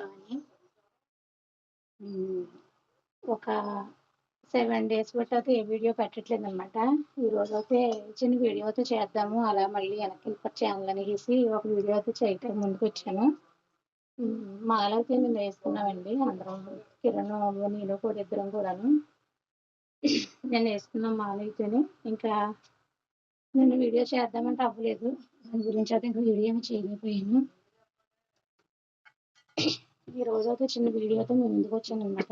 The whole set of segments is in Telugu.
కానీ ఒక సెవెన్ డేస్ బట్టి అయితే ఏ వీడియో పెట్టట్లేదు అనమాట ఈరోజు అయితే చిన్న వీడియో అయితే చేద్దాము అలా మళ్ళీ వెనక్కి ఛానల్ అనేసి ఒక వీడియో అయితే చేయటం ముందుకు వచ్చాను మాలైతే మాల అయితే మేము వేసుకున్నామండి అందరం కిరణ్ నేను కూడా ఇద్దరం కూడాను. నేను వేసుకున్నాం మాల అయితేనే ఇంకా నేను వీడియో చేద్దామంటే అవ్వలేదు. దాని గురించి అయితే ఇంకా వీడియో చేయలేకపోయాను. ఈ రోజు అయితే చిన్న వీడియో అయితే మేము ముందుకు వచ్చాను అనమాట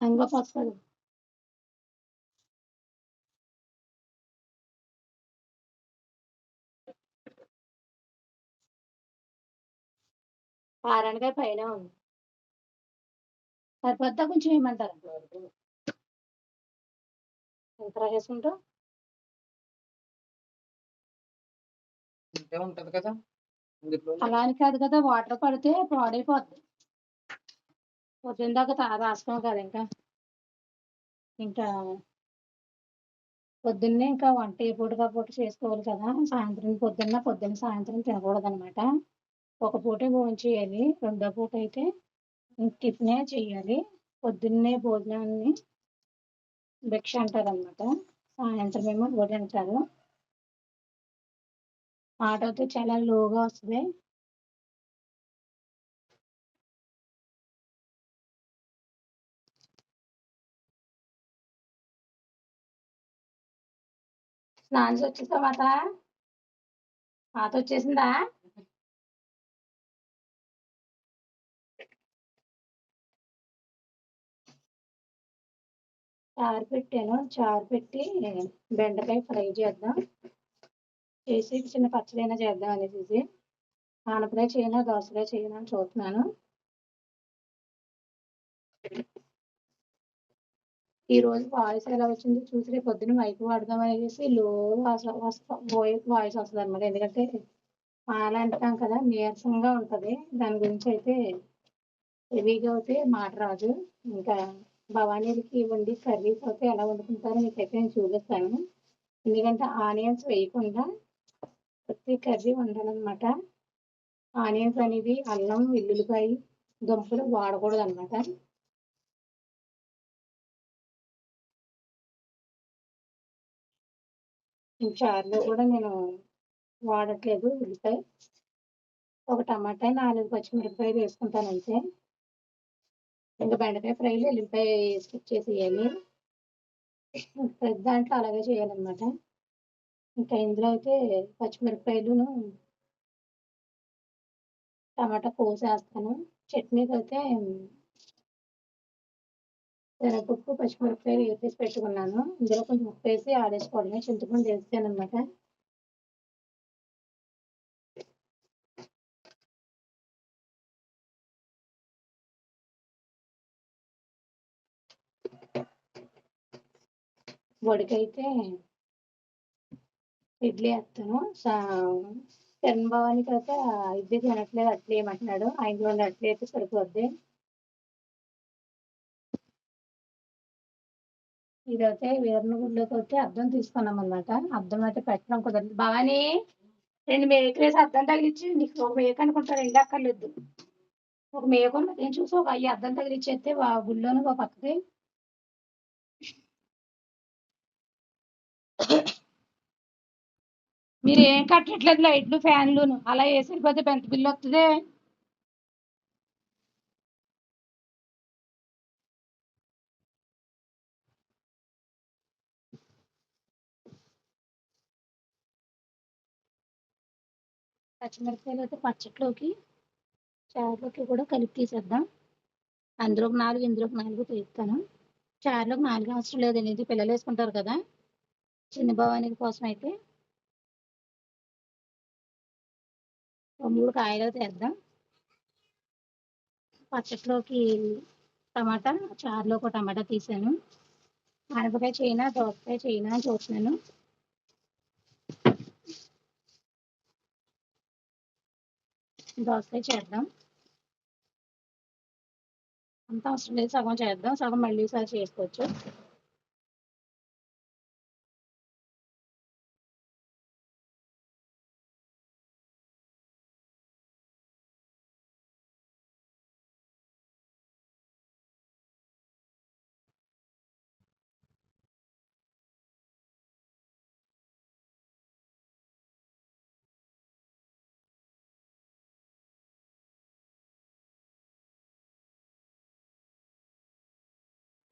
అందులో పసుపు పారానికాయ పైన ఉంది. సరిపోద్దా కొంచెం ఏమంటారు ఎంత వేసుకుంటావు? ఇంతే ఉంటది కదా. అలా అని కాదు కదా వాటర్ పడితే పాడైపోద్ది. పొద్దున్న దాకా రాసుకోం కదా ఇంకా. ఇంకా పొద్దున్నే ఇంకా వంట ఏ పూటగా పూట చేసుకోవాలి కదా. సాయంత్రం పొద్దున్న పొద్దున్న సాయంత్రం తినకూడదు అనమాట ఒక పూటే భోజనం చేయాలి రెండో పూట అయితే టిఫినే చేయాలి. పొద్దున్నే భోజనాన్ని భిక్ష అంటారు అనమాట సాయంత్రం ఏమో భోజనం అంటారు. మాట అయితే చాలా లోగా వస్తుంది స్నానం చేసి వచ్చేసా మాట మాట వచ్చేసిందా? చారు పెట్టాను. చారు పెట్టి బెండకాయ ఫ్రై చేద్దాం. చేసి చిన్న పచ్చడైనా చేద్దాం అనేసి ఆనపకాయ చేయను దోసకాయ చేయను అని చూస్తున్నాను. ఈ రోజు వాయిస్ ఎలా వచ్చింది చూసి రేపు పొద్దున్న మైక్ వాడదాం అనేసి లో వాయిస్ వస్తుంది అనమాట ఎందుకంటే మాల అంటాం కదా నీరసంగా ఉంటుంది. దాని గురించి అయితే హెవీగా అయితే మాట రాదు. ఇంకా భవానీలకి వండి కర్రీస్ అయితే ఎలా వండుకుంటారో మీకైతే నేను చూపిస్తాను. ఎందుకంటే ఆనియన్స్ వేయకుండా ప్రతి కర్రీ వండాలన్నమాట. ఆనియన్స్ అనేవి అల్లం వెల్లుల్లిపాయ దుంపలు వాడకూడదు అనమాట చారులో కూడా నేను వాడట్లేదు ఉల్లిపాయ. ఒక టమాటా నాలుగు పచ్చిమిరపకాయలు వేసుకుంటాను అంతే ఇంకా బెండకాయ ఫ్రైలు ఎల్లిపాయ స్కిప్ చేసేయాలి. ప్రతి దాంట్లో అలాగే చేయాలన్నమాట. ఇంకా ఇందులో అయితే పచ్చిమిరపకాయలును టమాటా కోసేస్తాను. చట్నీకి అయితే శనగపప్పు పచ్చిమిరపకాయలు వేసేసి పెట్టుకున్నాను. ఇందులో కొంచెం ఉప్పు వేసి ఆడేసుకోవడమే. చింతపండు వేస్తాను అనమాట వడికైతే ఇడ్లీ వేస్తాను చరణ్ భవానికి అయితే ఇడ్లీ తినట్లేదు అట్లే ఏమంటున్నాడు. ఆయనలో అట్లే అయితే సరిపోద్ది. ఇదైతే వీరనగుడిలోకి వచ్చి అర్థం తీసుకున్నాం అనమాట అర్థం అయితే పెట్టడం కుదరదు. భవానీ రెండు మేకలేసి అర్థం అద్దం తగిలిచ్చి నీకు ఒక మేక అనుకుంటారు రెండు అక్కర్లేదు. ఒక మేక ఉన్నది నేను చూసి ఒక అయ్యి అర్థం తగిలిచ్చేస్తే ఆ గుళ్ళోను ఒక పక్కకి. మీరు ఏం కట్టట్లేదు లైట్లు ఫ్యాన్లు అలా వేసరిపోతే వెళ్ళిపోతే బిల్లు వస్తుంది పచ్చిమిరపకాయలు అయితే పచ్చట్లోకి చారులోకి కూడా కలిపి తీసేద్దాం. అందులో ఒక నాలుగు ఇందులో ఒక నాలుగు తీస్తాను. చారులోకి నాలుగు అవసరం లేదండి. ఇది పిల్లలు వేసుకుంటారు కదా. చిన్న భవానికి కోసం అయితే ఒక మూడు కాయలు తెద్దాం. పచ్చట్లోకి టమాటా చారులో ఒక టమాటా తీసాను. ఆనపకాయ చేయనా దోసకాయ చేయనా అని చూస్తున్నాను. దోసకాయ చేద్దాం. అంత అవసరం లేదు సగం చేద్దాం సగం మళ్ళీ సారి చేసుకోవచ్చు.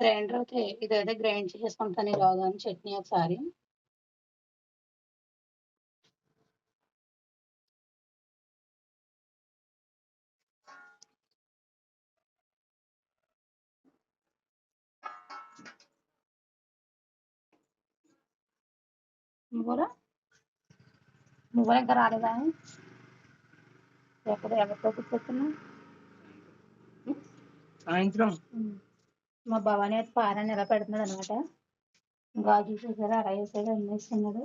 గ్రైండర్ అయితే ఇదైతే గ్రైండ్ చేసుకుంటాను ఇలాగా చట్నీ ఒకసారి. నువ్వురా నువ్వురా ఇంకా రాలేదా? ఎక్కడ ఎవరితో కూర్చొస్తున్నా సాయంత్రం. మా భవాని అయితే పారాన్ని ఎలా పెడుతున్నాడు అనమాట గాజు చూసారా అలా వేసాడు అన్నేస్తున్నాడు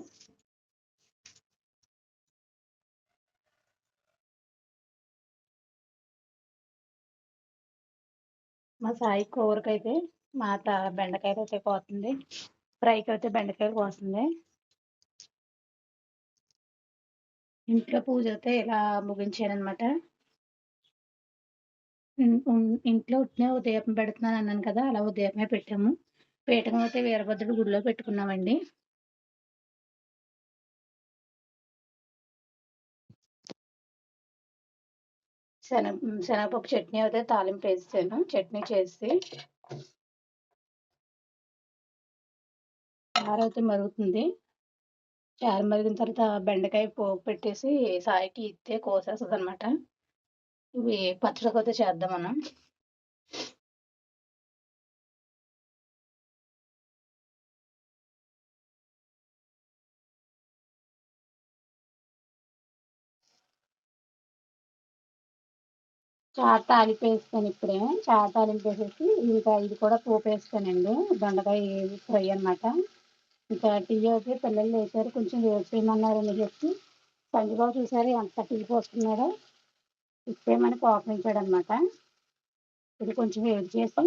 మా సాయి కూరకైతే మా త బెండకాయలు అయితే కోస్తుంది. ఫ్రైకి అయితే బెండకాయలు కోస్తుంది. ఇంట్లో పూజ అయితే ఇలా ముగించాను అనమాట ఇంట్లో ఉట్టినే ఉదయం పెడుతున్నాను అన్నాను కదా అలా ఉదయమే పెట్టాము. పీఠం అయితే వీరభద్రుడు గుడిలో పెట్టుకున్నామండి. శనగ శనగపప్పు చట్నీ అయితే తాలింపు వేసాను. చట్నీ చేసి చారు అయితే మరుగుతుంది. చారు మరిగిన తర్వాత బెండకాయ పోపు పెట్టేసి సాయికి ఇస్తే కోసేస్తుంది అనమాట ఇవి పచ్చడికైతే చేద్దాం మనం చాట్ తాలింపు ఇప్పుడే. చాట్ తాలింపేసేసి ఇంకా ఇది కూడా పోపు వేస్తానండి దొండకాయ ఫ్రై అనమాట ఇంకా టీ అయితే పిల్లలు లేచారు. కొంచెం వేసేయమన్నారని చేయమన్నారని చెప్పి సంజుబాబు చూసారు ఎంత టీ పోస్తున్నాడో? ఇప్పేమని ఆఫరించాడు అనమాట ఇది కొంచెం వేడి చేసి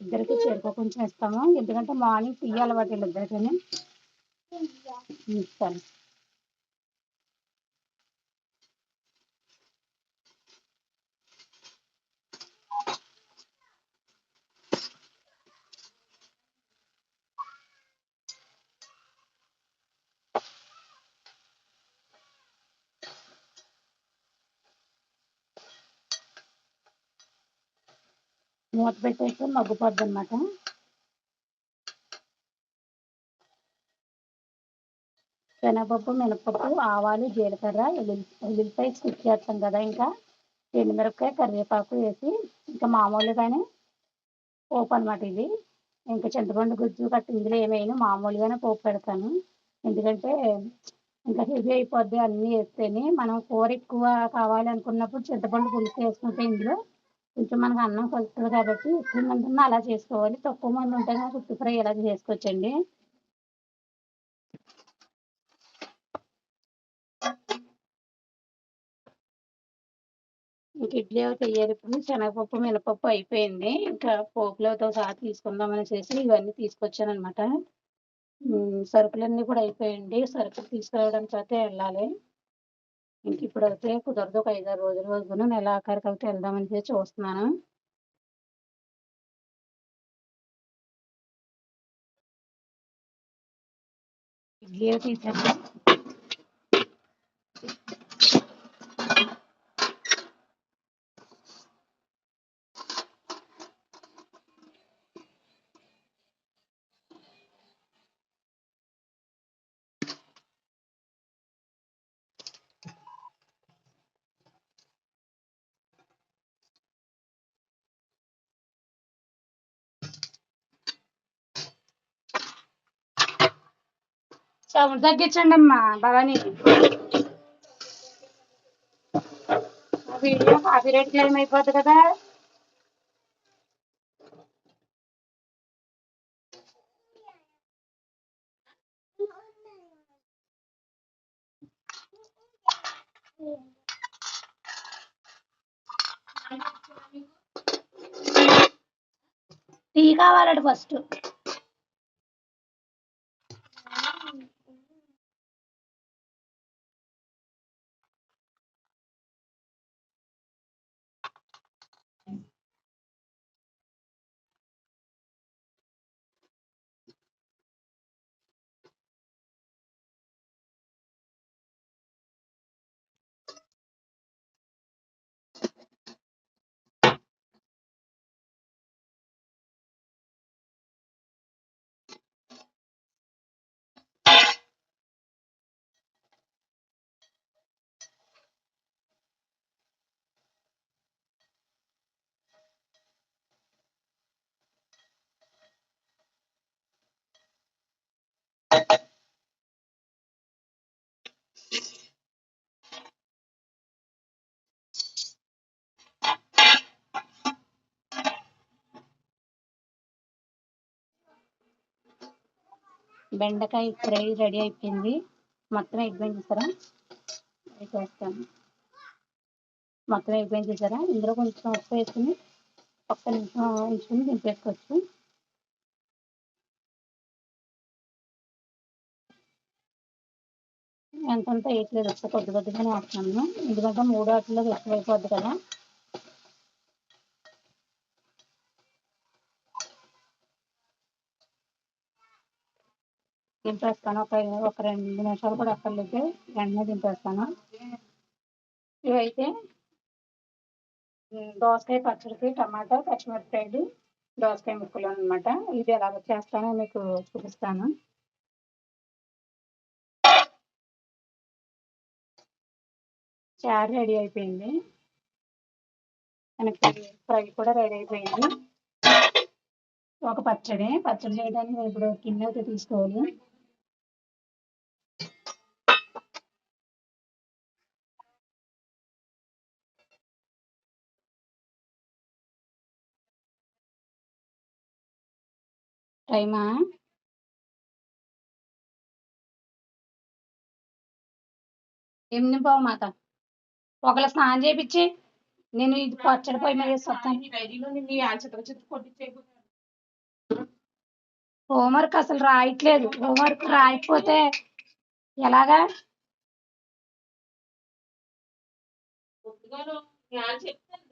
ఇద్దరికి చెరుకు కొంచెం ఇస్తాము ఎందుకంటే మార్నింగ్ టీ అలవాటు ఇద్దరికని సరే. మూత పెట్టేస్తే మగ్గిపోద్ది అనమాట శనగపప్పు మినపప్పు ఆవాలు జీలకర్ర ఎల్లుల్లి ఎల్లుల్లిపాయ స్టిక్ చేస్తాం కదా ఇంకా. ఎండుమిరపకాయ కరివేపాకు వేసి ఇంకా మామూలుగానే పోపు అనమాట ఇది ఇంకా చింతపండు గుజ్జు గట్ట ఇందులో ఏమైనా మామూలుగానే పోపు పెడతాను. ఎందుకంటే ఇంకా హెవీ అయిపోద్ది అన్నీ వేస్తేనే. మనం కూర ఎక్కువ కావాలి అనుకున్నప్పుడు చింతపండు పులుసు వేసుకుంటే ఇందులో కొంచెం మనకు అన్నం కలుస్తుంది కాబట్టి ఎక్కువ మంది ఉన్నా అలా చేసుకోవాలి. తక్కువ మంది ఉంటే కనుక ఉత్తి ఫ్రై ఇలా చేసుకోవచ్చండి? ఇంక ఇడ్లీ అయితే ఇప్పుడు శనగపప్పు మినపప్పు అయిపోయింది. ఇంకా పోపులతో సహా తీసుకుందాం అనేసి ఇవన్నీ తీసుకొచ్చాను అనమాట సరుకులన్నీ కూడా అయిపోయాయండి సరుకులు తీసుకురావడానికి అయితే వెళ్ళాలి. ఇంక ఇప్పుడైతే కుదరదు ఒక ఐదారు రోజుల వరకు నెల ఆఖరికి అయితే వెళ్దామని చూస్తున్నాను. ఇడ్లీ తీసేద్దాం. సౌండ్ తగ్గించండి అమ్మా Bhavani video copyright claim అయిపోద్ది కదా. టీ కావాలండి ఫస్ట్. బెండకాయ ఫ్రై రెడీ అయిపోయింది. మొత్తం ఎగ్జైన్ చేసారా? చేస్తాను మొత్తం ఎగ్జైన్ చేస్తారా ఇందులో కొంచెం ఉప్పు వేసుకుని ఒక్క నిమిషం ఉంచుకుని దింపేసుకోవచ్చు. ఎంతంత వేయట్లేదు వస్తే కొద్ది కొద్దిగానే వేస్తున్నాను ఎందుకంటే మూడు వాటిలో ఎక్కువైపోద్ది కదా. దింపేస్తాను. ఒక ఒక రెండు నిమిషాలు కూడా అక్కర్లేదు. వెంటనే దింపేస్తాను. ఇవైతే దోసకాయ పచ్చడికి టమాటా పచ్చిమిరపకాయలు దోసకాయ ముక్కలు అనమాట ఇది ఎలా చేస్తానో మీకు చూపిస్తాను. చారు రెడీ అయిపోయింది. మనకి ఫ్రై కూడా రెడీ అయిపోయింది. ఒక పచ్చడి. పచ్చడి చేయడానికి నేను ఇప్పుడు కింద అయితే తీసుకోవాలి. టైమా? ఏం నింపావు మాత ఒకళ్ళ స్నానం చేయించి నేను ఇది పచ్చడి పొయ్యి మీద వేసి వస్తాను. హోంవర్క్ అసలు రాయట్లేదు. హోంవర్క్ రాయకపోతే ఎలాగా? పొద్దుగాల జ్ఞానం చెప్తాను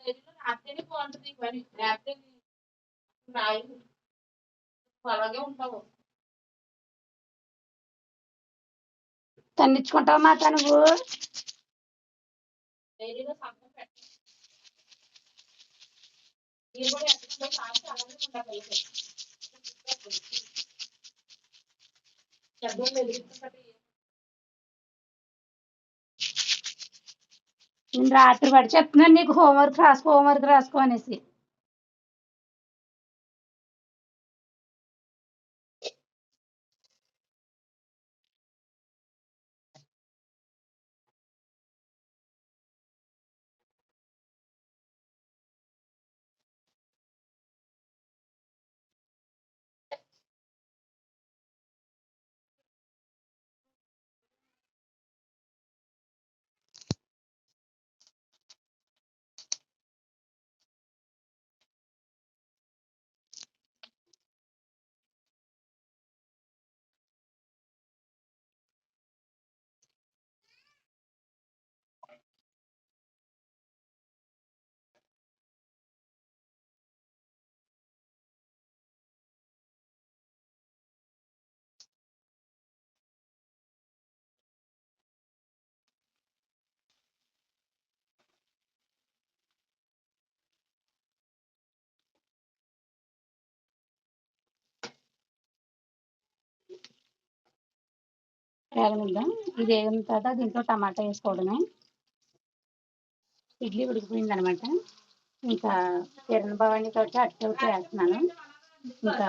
గదిలో రాస్తేనే బాగుంటుంది పని లేకపోతే రాయదు నువ్వు అలాగే ఉంటావు తన్నించుకుంటావు మాత నువ్వు డైరీలో సంతకం పెట్టు మీరు కూడా ఎక్కడో రాసి అలాగే ఉండాలి శబ్దం వెలిగించబట్టి నేను రాత్రి పడి చెప్తున్నాను నీకు హోంవర్క్ రాసుకో హోంవర్క్ రాసుకో అనేసి. వేగనిద్దాం ఇది వేగిన తర్వాత దీంట్లో టమాటా వేసుకోవడమే. ఇడ్లీ ఉడికిపోయింది అనమాట ఇంకా కిరణ్ భవానీ తోటి అట్టు ఒకటి వేస్తున్నాను. ఇంకా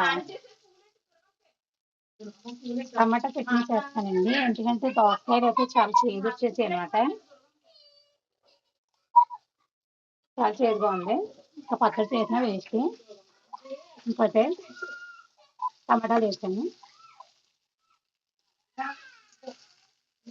టమాటా చట్నీ చేస్తానండి. ఎందుకంటే దోసకాయలు అయితే చాలా చేదు వచ్చేసి అనమాట. చాలా చేదుగా ఉంది ఇంకా పచ్చడి చేసిన వేస్ట్. ఇంకోటి టమాటాలు